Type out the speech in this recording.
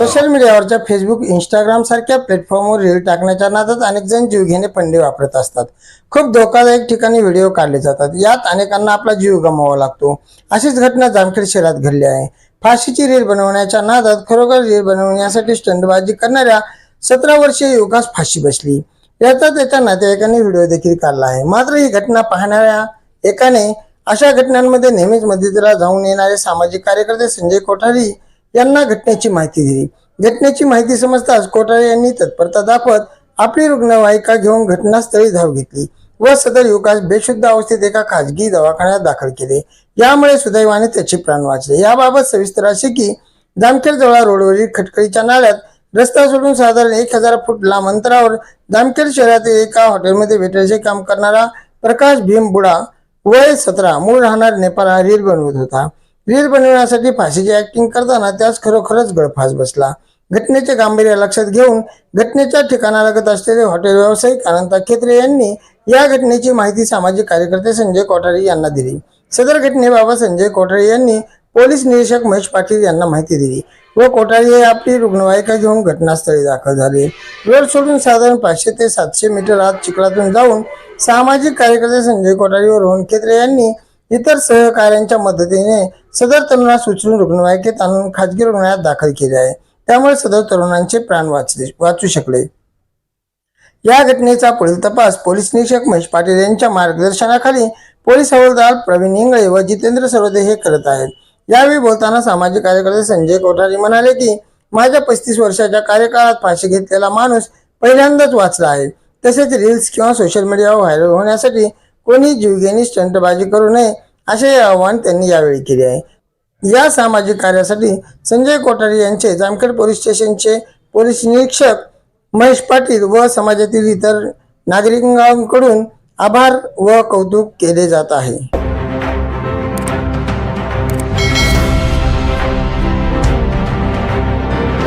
Social मीडियावरच्या Facebook Instagram सारख्या प्लॅटफॉर्मवर reel टाकण्याच्या नादात अनेक जण जीवघेणे पंडे वापरत असतात. खूप धोकादायक ठिकाणी व्हिडिओ काढले जातात. यात अनेकांना आपला जीव गमावा लागतो. अशीच घटना जामखेड शहरात घडली आहे. फाशीची रील बनवण्याच्या नादात खरोखर रील बनवण्यासाठी स्टंडबाजी करणाऱ्या सतरा वर्षीय युवकास फाशी बसली. याचा त्याच्या नातेवाईकांनी व्हिडिओ देखील काढला आहे. मात्र ही घटना पाहणाऱ्या एकाने अशा घटनांमध्ये नेहमीच मदतीला जाऊन येणारे सामाजिक कार्यकर्ते संजय कोठारी यांना घटनेची माहिती दिली. घटनेची माहिती समजताच कोठारे यांनी तत्परता दाखवत आपली रुग्णवाहिका घेऊन घटनास्थळी धाव घेतली व सदर युवकास बेशुद्ध अवस्थेत एका खाजगी दवाखान्यात दाखल केले. यामुळे सुदैवाने त्याचे प्राण वाचले. याबाबत सविस्तर असे की जामखेड जवळ रोडवरील खटकळीच्या नाल्यात रस्ता सोडून साधारण एक हजार फूट लांब अंतरावर जामखेड शहरातील एका हॉटेलमध्ये वेटरचे काम करणारा प्रकाश भीम बुडा वय सतरा मूळ राहणार नेपाळ हा बनवत होता. रील बनवण्यासाठी फाशीची ऍक्टिंग करताना त्यास खरोखरच गळफास बसला. घटनेचे गांभीर्य लक्षात घेऊन घटनेच्या ठिकाणालगत असलेले हॉटेल व्यावसायिक अनंता खेत्रे यांनी या घटनेची माहिती सामाजिक कार्यकर्ते संजय कोठारी यांना दिली. सदर घटनेबाबत संजय कोठारी यांनी पोलीस निरीक्षक महेश पाटील यांना माहिती दिली व कोठारी हे आपली रुग्णवाहिका घेऊन घटनास्थळी दाखल झाले. वेळ सोडून साधारण पाचशे ते सातशे मीटर आत चिखलातून जाऊन सामाजिक कार्यकर्ते संजय कोठारी व रोहन खेत्रे यांनी इतर सहकाऱ्यांच्या मदतीने सदर तरुणास उचलून रुग्णवाहिकेत आणून खाजगी रुग्णालयात दाखल केले आहे. त्यामुळे सदर तरुणांचे प्राण वाचले वाचू शकले. या घटनेचा पुढील तपास पोलीस निरीक्षक महेश पाटील यांच्या मार्गदर्शनाखाली पोलीस हवालदार प्रवीण इंगळे व जितेंद्र सरोदे हे करत आहेत. यावेळी बोलताना सामाजिक कार्यकर्ते संजय कोठारी म्हणाले की माझ्या पस्तीस वर्षाच्या कार्यकाळात फाशी घेतलेला माणूस पहिल्यांदाच वाचला आहे. तसेच रील्स किंवा सोशल मीडियावर व्हायरल होण्यासाठी कोणी जीवघेणी स्टंटबाजी करू नये असे आवाहन त्यांनी यावेळी केले आहे. या सामाजिक कार्यासाठी संजय कोठारी यांचे जामखेड पोलीस स्टेशनचे पोलीस निरीक्षक महेश पाटील व समाजातील इतर नागरिकांकडून आभार व कौतुक केले जात आहे.